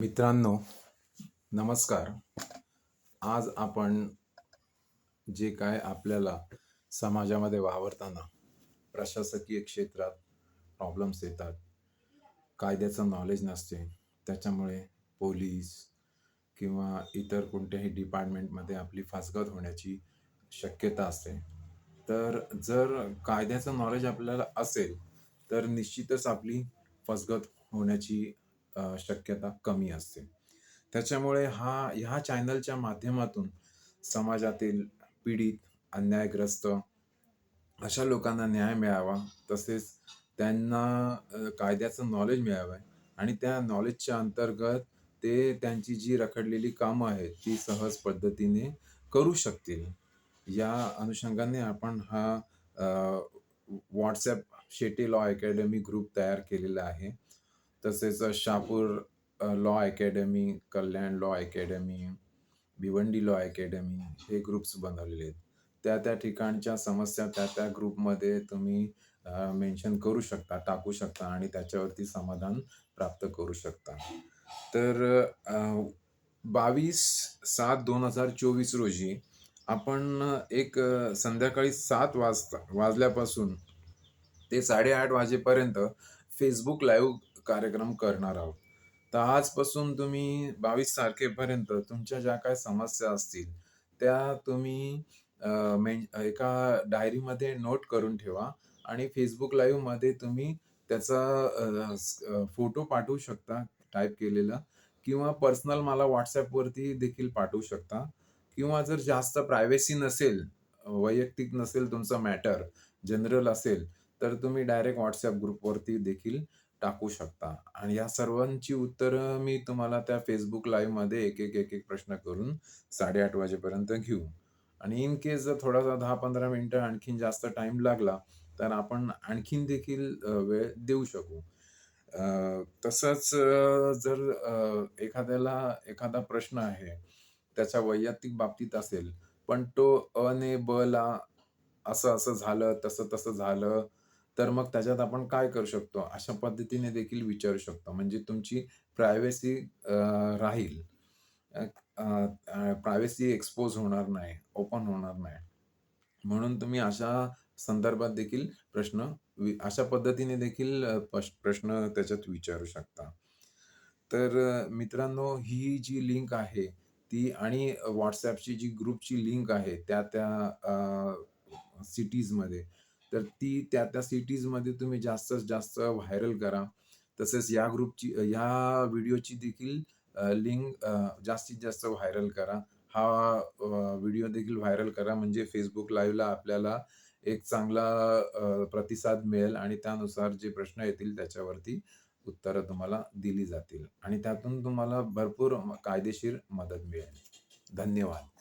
मित्रांनो नमस्कार. आज आपण जे काय आपल्याला समाजामध्ये वावरताना प्रशासकीय क्षेत्रात प्रॉब्लेम्स येतात कायद्याचं नॉलेज नसते त्याच्यामुळे पोलीस किंवा इतर कोणत्याही डिपार्टमेंटमध्ये आपली फासगत होण्याची शक्यता असते. तर जर कायद्याचं नॉलेज आपल्याला असेल तर निश्चितच आपली फसगत होण्याची शक्यता कमी असते. त्याच्यामुळे हा ह्या चॅनलच्या माध्यमातून समाजातील पीडित अन्यायग्रस्त अशा लोकांना न्याय मिळावा तसेच त्यांना कायद्याचं नॉलेज मिळावं आणि त्या नॉलेजच्या अंतर्गत ते त्यांची जी रखडलेली कामं आहेत ती सहज पद्धतीने करू शकतील. या अनुषंगाने आपण हा WhatsApp Shetty law academy group तयार केलेला आहे. तसेच शापूर अ, law academy Kalyan law academy Bhiwandi law academy हे ग्रुप्स बनवलेले आहेत. त्या त्या ठिकाणच्या समस्या त्या त्या ग्रुपमध्ये तुम्ही मेन्शन करू शकता टाकू शकता आणि त्याच्यावरती समाधान प्राप्त करू शकता. तर बावीस सात दोन हजार चोवीस रोजी आपण एक अ, संध्याकाळी सात वाजता वाजल्यापासून ते साडेआठ वाजेपर्यंत फेसबुक लाईव्ह कार्यक्रम करणार आहोत. तर आजपासून तुम्ही बावीस तारखेपर्यंत तुमच्या ज्या काय समस्या असतील त्या तुम्ही एका डायरीमध्ये नोट करून ठेवा आणि फेसबुक लाईव्हमध्ये तुम्ही त्याचा फोटो पाठवू शकता टाईप केलेला. किंवा पर्सनल मला व्हॉट्सॲपवरती देखील पाठवू शकता. किंवा जर जास्त प्रायव्हेसी नसेल वैयक्तिक नसेल तुमचं मॅटर जनरल असेल तर तुम्ही डायरेक्ट व्हॉट्सअप ग्रुपवरती देखील टाकू शकता. आणि या सर्वांची उत्तरं मी तुम्हाला त्या फेसबुक लाईव्हमध्ये एक एक एक एक प्रश्न करून साडेआठ वाजेपर्यंत घेऊ. आणि इन केस जर थोडासा दहा पंधरा मिनटं आणखीन जास्त टाइम लागला तर आपण आणखीन देखील वेळ देऊ शकू. तसंच जर एखाद्याला एखादा प्रश्न आहे त्याच्या वैयक्तिक बाबतीत असेल पण तो अ ने ब ला असं असं झालं तसं तसं झालं तर मग त्याच्यात आपण काय करू शकतो? अशा पद्धतीने देखील विचारू शकतो. म्हणजे तुमची प्रायव्हसी राहील. प्रायव्हसी एक्सपोज होणार नाही ओपन होणार नाही. म्हणून तुम्ही अशा संदर्भात देखील प्रश्न अशा पद्धतीने देखील प्रश्न त्याच्यात विचारू शकता. तर मित्रांनो ही जी लिंक आहे ती आणि व्हॉट्सॲपची जी ग्रुपची लिंक आहे त्या त्या सिटीजमध्ये तर ती त्या त्या सिटीजमध्ये तुम्ही जास्तीत जास्त व्हायरल करा. तसेच या ग्रुपची या व्हिडिओची देखील लिंक जास्तीत जास्त व्हायरल करा. हा व्हिडिओ देखील व्हायरल करा. म्हणजे फेसबुक लाईव्हला आपल्याला एक चांगला प्रतिसाद मिळेल आणि त्यानुसार जे प्रश्न येतील त्याच्यावरती उत्तरं तुम्हाला दिली जातील. आणि त्यातून तुम्हाला भरपूर म- कायदेशीर मदत मिळेल. धन्यवाद.